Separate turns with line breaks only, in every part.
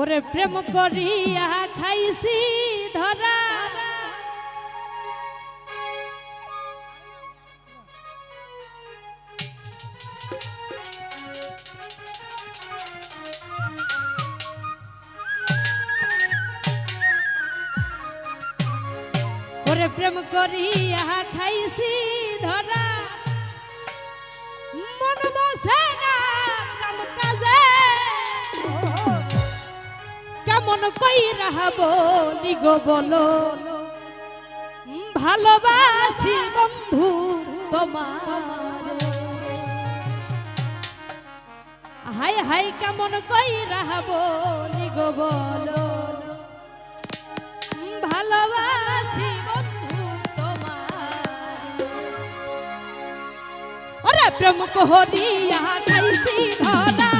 ওরে প্রেম করিয়া খাইছি ধরা। ওরে প্রেম করিয়া খাইছি ধরা। কই রাহাব নিগো বলো? ভালোবাসি বন্ধু তোমার। হাই হাই কেমন কই রাহাব নিগো বলো? ভালোবাসি বন্ধু তোমার। ওরে প্রেম কহরিয়া খাইছি ধরা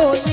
voy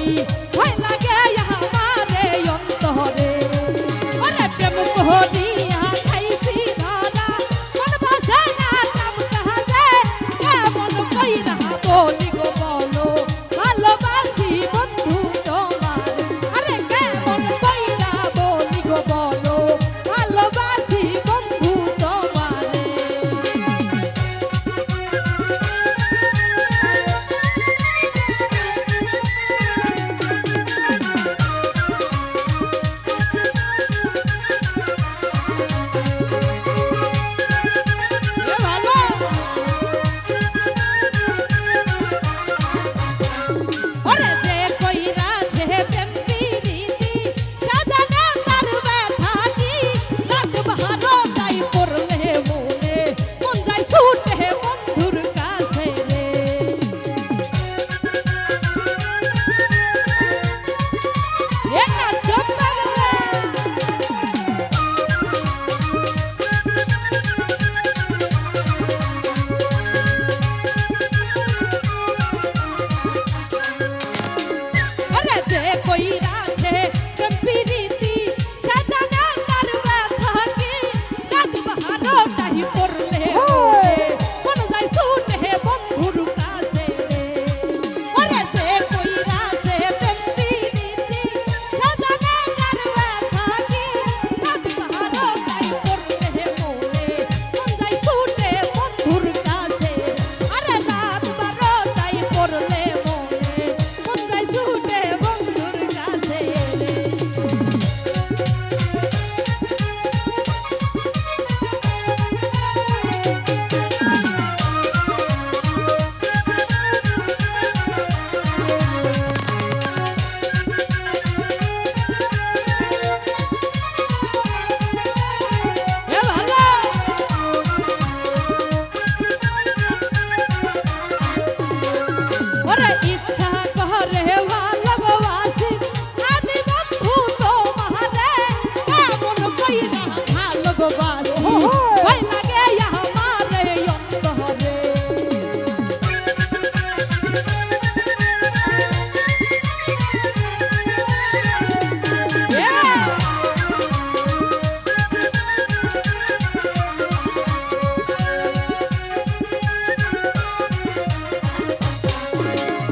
কইরাছে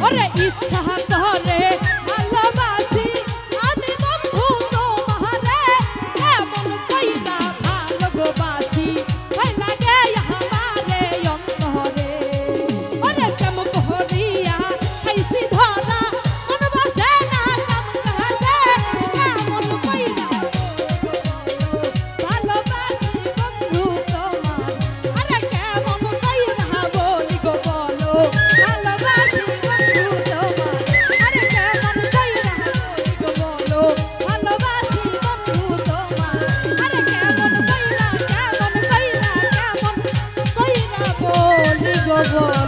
ওরে ইচ্ছা Bobo.